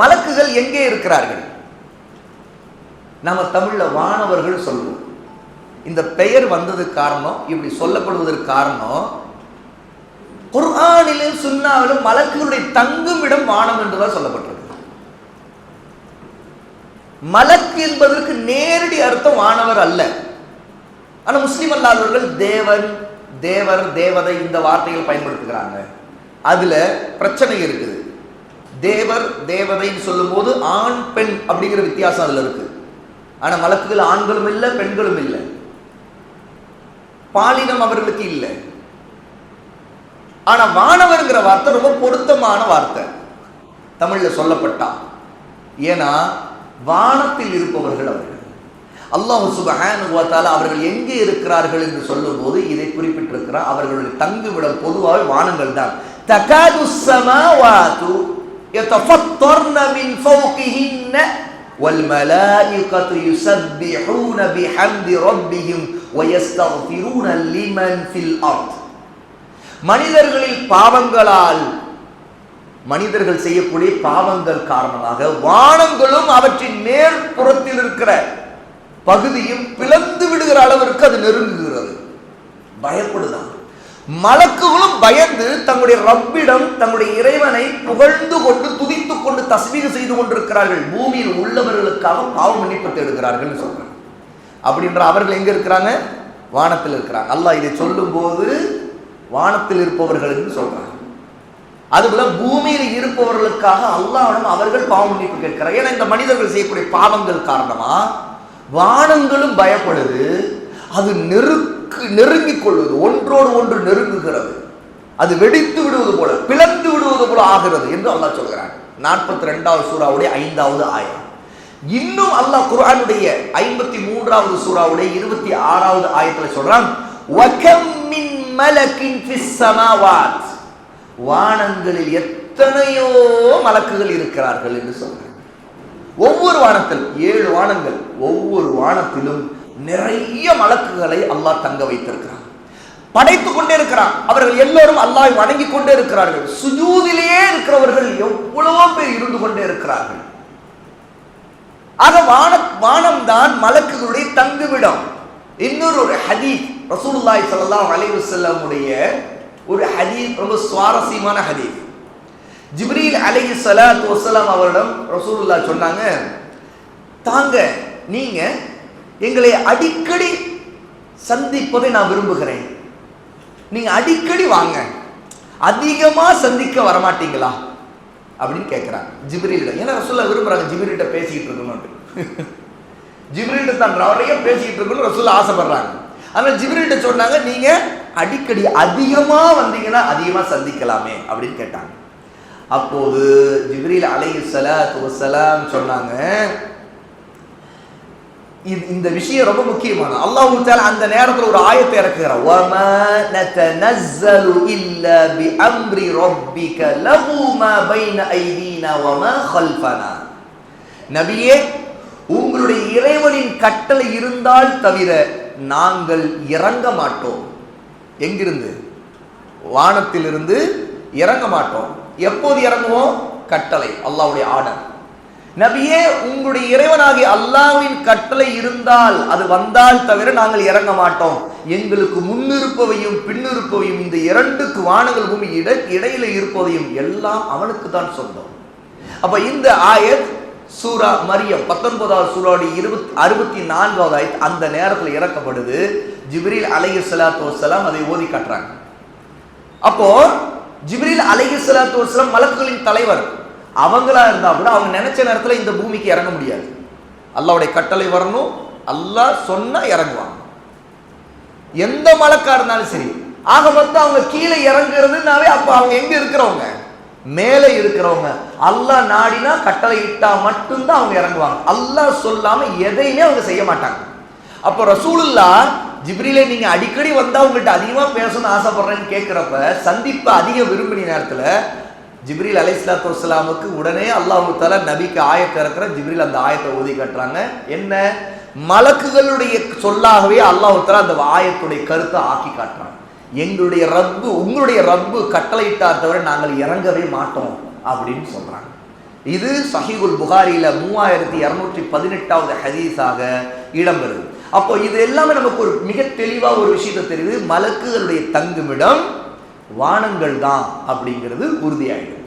மலக்குகள் எங்கே இருக்கிறார்கள்? நம்ம தமிழ்ல வானவர்கள் சொல்லுவோம். இந்த பெயர் வந்ததுக்கு காரணம் இப்படி சொல்லப்படுவதற்கு காரணம் குர்ஆனிலும் சுன்னாவிலும் மலக்குகளுடைய தங்கும் இடம் வானம் என்றுதான் சொல்லப்பட்டிருக்கு. மலக்கு என்பதற்கு நேரடி அர்த்தம் வானவர் அல்ல. ஆனா முஸ்லீம் அல்லாதவர்கள் தேவன் தேவர் தேவதை இந்த வார்த்தைகள் பயன்படுத்துகிறாங்க. அதுல பிரச்சனை இருக்குது. தேவர் தேவதைன்னு சொல்லும்போது ஆண் பெண் அப்படிங்கிற வித்தியாசம் அதில் இருக்கு. ஆனால் மலக்குகள் ஆண்களும் இல்லை பெண்களும் இல்லை. பாலினம் அவர்களுக்கு இல்லை. ஆனால் வானவர்ங்கிற வார்த்தை ரொம்ப பொருத்தமான வார்த்தை. தமிழில் சொல்லப்பட்டா. ஏன்னா வானத்தில் இருப்பவர்கள் அவர்கள். அல்லாஹ் சுபஹானஹு அவர்கள் எங்கே இருக்கிறார்கள் என்று சொல்லும்போது இதை குறிப்பிட்டிருக்கிறார். அவர்களுடைய தங்குமிடம் பொதுவாக வானங்கள் தான். தகாது ஸமாவாத்து يتفطرن من فوقهن والملائكة يسبحون بحمد ربهم ويستغفرون لمن في الأرض மனிதர்களில் பாவங்களால் மனிதர்கள் செய்யக்கூடிய பாவங்கள் காரணமாக வானங்களும் அவற்றின் மேற்புறத்தில் இருக்கிற பகுதியும் பிளந்து விடுகிற அளவிற்கு அது நெருங்குகிறது பயப்படுதான் மலக்குகளும் பயந்து தங்களுடைய ரப்பிடம் தங்களுடைய இறைவனை புகழ்ந்து கொண்டு துதித்துக் கொண்டு தஸ்மீக செய்து கொண்டிருக்கிறார்கள். பூமியில் உள்ளவர்களுக்காக பாவ மன்னிப்பு தேடுகிறார்கள் சொல்றாங்க. அப்படின்ற அவர்கள் எங்க இருக்கிறாங்க? வானத்தில் இருக்கிறாங்க. அல்லாஹ் இதை சொல்லும்போது வானத்தில் இருப்பவர்கள் சொல்றாங்க. அதுபோல பூமியில் இருப்பவர்களுக்காக அல்லாவிடம் அவர்கள் பாவ மன்னிப்பு கேட்கிறார் ஏன்னா இந்த மனிதர்கள் செய்யக்கூடிய பாவங்கள் காரணமா? வானங்களும் பயப்படுது அது நெருக்கு நெருங்கிக் கொள்வது ஒன்றோடு ஒன்று நெருங்குகிறது. அது வெடித்து விடுவது போல பிளந்து விடுவது போல ஆகிறது என்று அல்லாஹ் சொல்கிறான். நாற்பத்தி ரெண்டாவது சூறாவுடைய ஐந்தாவது ஆயம். இன்னும் அல்லாஹ் குரானுடைய ஐம்பத்தி மூன்றாவது சூறாவுடைய இருபத்தி ஆறாவது ஆயத்துல சொல்றான் வகம் மின் மலக்கின் வானங்களில் எத்தனையோ மலக்குகள் இருக்கிறார்கள் என்று சொல்றாங்க ஒவ்வொரு வானத்தில் ஏழு வானங்கள் ஒவ்வொரு வானத்திலும் நிறைய மலக்குகளை அல்லாஹ் தங்க வைத்திருக்கிறான். படைத்துக் கொண்டே இருக்கிறான். அவர்கள் எல்லோரும் அல்லாஹ் வணங்கி கொண்டே இருக்கிறார்கள். சுஜூதிலேயே இருக்கிறவர்கள் எவ்வளவோ பேர் இருந்து கொண்டே இருக்கிறார்கள். ஆக வான வானம் தான் மலக்குகளுடைய தங்குமிடம். இன்னொரு ஒரு ஹதீத் ரசூலுல்லாஹி ஸல்லல்லாஹு அலைஹி ஒரு ஹதீத் ரொம்ப சுவாரஸ்யமான ஹதீத் ஜிப்ரீல் அலைஹி ஸலாத்து வஸலாம் அவரிடம் ரசூலுல்லாஹ் சொன்னாங்க தாங்க நீங்க எங்களை அடிக்கடி சந்திப்பதை நான் விரும்புகிறேன். நீங்க அடிக்கடி வாங்க. அதிகமா சந்திக்க வரமாட்டீங்களா? அப்படின்னு கேட்கிறாங்க ஜிப்ரீலிடம் ஏன்னா ரசூல்லா விரும்புறாங்க ஜிப்ரீல்கிட்ட பேசிக்கிட்டு இருக்கணும்னு. ஜிப்ரீல்கிட்ட தான் நிறைய பேசிக்கிட்டு இருக்கணும்னு ரசூல்லா ஆசைப்படுறாங்க. ஆனால் ஜிப்ரீல்கிட்ட சொன்னாங்க நீங்க அடிக்கடி அதிகமா வந்தீங்கன்னா அதிகமா சந்திக்கலாமே அப்படின்னு கேட்டாங்க. அப்போது ஜிப்ரீல் அலைஹி ஸலாத்து வஸலாம் சொன்னாங்க இது இந்த விஷயம் ரொம்ப முக்கியமான அல்லாஹ் தஆலா அந்த நேரத்துல ஒரு ஆயத்தை இறக்குகிறார் வமா நதனஸ்ஸலு இல்லா பிஅம்ரி ரப்பிக லஹு மா பைன ஐதீனா வமா கல்ஃபனா நபியே உங்களுடைய இறைவனின் கட்டளை இருந்தால் தவிர நாங்கள் இறங்க மாட்டோம். எங்கிருந்து? வானத்திலிருந்து இறங்க மாட்டோம். எப்போது இறங்குவோம்? கட்டளை அல்லாவுடைய ஆர்டர். நபியே உங்களுடைய இறைவனாகிய அல்லாவின் கட்டளை இருந்தால் அது வந்தால் தவிர நாங்கள் இறங்க மாட்டோம். எங்களுக்கு முன்னிருப்பவையும் பின்னிருப்பவையும் இந்த இரண்டுக்கு வானங்கள் பூமி இட இடையில இருப்பதையும் எல்லாம் அவனுக்கு தான் சொந்தம். அப்ப இந்த ஆயத் சூரா மரியம் பத்தொன்பதாவது சூறாவுடைய இருபத்தி அறுபத்தி நான்காவது ஆயத் அந்த நேரத்தில் இறக்கப்படுது. ஜிப்ரில் அலைய சலாத்து வஸலாம் அதை ஓதி காட்டுறாங்க. அப்போ ஜிப்ரில் அலைய சலாத்து வஸலாம் மலக்குகளின் தலைவர். அவங்களா இருந்தால் கூட அவங்க நினைச்ச நேரத்துல இந்த பூமிக்கு இறங்க முடியாது. அல்லாவுடைய கட்டளை வரணும். அல்லாஹ் சொன்னா இறங்குவாங்க. எந்த மழைக்கா இருந்தாலும் சரி ஆக மொத்தம் அவங்க கீழே இறங்குறதுனாவே அப்ப அவங்க எங்க இருக்கிறவங்க? மேலே இருக்கிறவங்க. அல்லாஹ் நாடினா கட்டளை இட்டா மட்டும்தான் அவங்க இறங்குவாங்க. அல்லாஹ் சொல்லாம எதையுமே அவங்க செய்ய மாட்டாங்க. அப்போ ரசூலுல்லா ஜிப்ரிலே நீங்க அடிக்கடி வந்தா உங்கள்கிட்ட அதிகமா பேசணும்னு ஆசைப்படுறேன்னு கேட்கிறப்ப சந்திப்பு அதிகம் விரும்பின நேரத்துல ஜிப்ரீல் இஸ்லாத்து வஸ்ஸலாமுக்கு உடனே அல்லாஹு தஆலா நபிக்கு ஆயத்தை இறக்குற ஜிப்ரில் அந்த ஆயத்தை ஓதி கட்டுறாங்க. என்ன? மலக்குகளுடைய சொல்லாகவே அல்லாஹு தஆலா அந்த ஆயத்துடைய கருத்தை ஆக்கி காட்டுறாங்க எங்களுடைய ரப்பு உங்களுடைய ரப்பு கட்டளையிட்டார் தவிர நாங்கள் இறங்கவே மாட்டோம் அப்படின்னு சொல்றாங்க. இது சஹீகுல் புகாரியில மூவாயிரத்தி இரநூற்றி பதினெட்டாவது ஹதீஸாக இடம்பெறுது. அப்போ இது எல்லாமே நமக்கு ஒரு மிக தெளிவாக ஒரு விஷயத்தை தெரியுது. மலக்குகளுடைய தங்குமிடம் வானங்கள் தான் அப்படிங்கிறது உறுதியாயிடும்.